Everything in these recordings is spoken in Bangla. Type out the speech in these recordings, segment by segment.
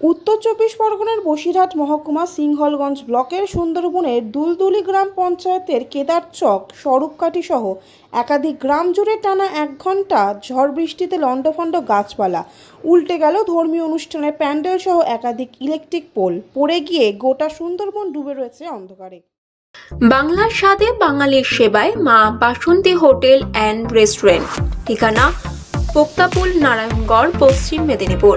উত্তর চব্বিশ পরগনার বসিরহাট মহকুমা সিংহলগঞ্জ ব্লকের সুন্দরবনের দুলদুলি গ্রাম পঞ্চায়েতের কেদারচক স্বরূপকাঠি সহ একাধিক গ্রাম জুড়ে টানা এক ঘণ্টা ঝড় বৃষ্টিতে লণ্ডভণ্ড গাছপালা। উল্টে গেল ধর্মীয় অনুষ্ঠানে প্যান্ডেল সহ একাধিক ইলেকট্রিক পোল। পড়ে গিয়ে গোটা সুন্দরবন ডুবে রয়েছে অন্ধকারে। বাংলার স্বাদে বাঙালির সেবায় মা বাসন্তী হোটেল অ্যান্ড রেস্টুরেন্ট। ঠিকানা, পোক্তাপুল, নারায়ণগড়, পশ্চিম মেদিনীপুর।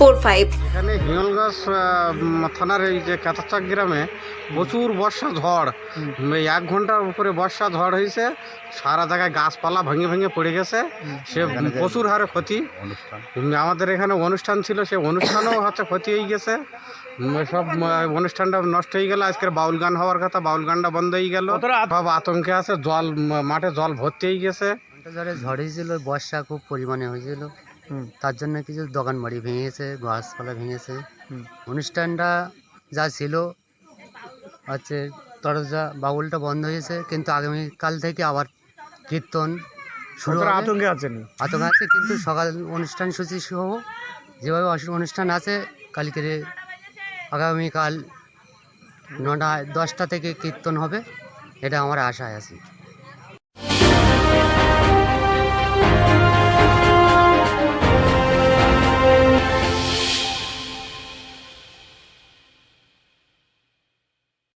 four five. এখানে হিঙ্গলগাছ থানার এই যে কাতারচাক গ্রামে প্রচুর বর্ষা ঝড়। এক ঘণ্টার উপরে বর্ষা ঝড় হয়েছে সারা জায়গায় গাছপালা ভেঙে ভেঙে পড়ে গেছে। সে প্রচুর হারে ক্ষতি। আমাদের এখানে অনুষ্ঠান ছিল সে অনুষ্ঠানও হচ্ছে ক্ষতি হয়ে গেছে। সব অনুষ্ঠানটা নষ্ট হয়ে গেল। আজকের বাউল গান হওয়ার কথা বাউল গানটা বন্ধ হয়ে গেল। সব আতঙ্কে আছে জল মাঠে জল ভর্তি হয়ে গেছে। ঝড় হয়েছিল বর্ষা খুব পরিমাণে হয়েছিল। তার জন্য কিছু দোকান বাড়ি ভেঙেছে গাছপালা ভেঙেছে। অনুষ্ঠানটা যা ছিল হচ্ছে তরজা বাউলটা বন্ধ হয়েছে কিন্তু আগামীকাল থেকে আবার কীর্তন শুরু আতঙ্কে আছেন? আতঙ্ক আছে কিন্তু সকাল অনুষ্ঠান সূচি সহ যেভাবে অনুষ্ঠান আছে কালকে আগামীকাল নটা দশটা থেকে কীর্তন হবে এটা আমার আশায় আছে।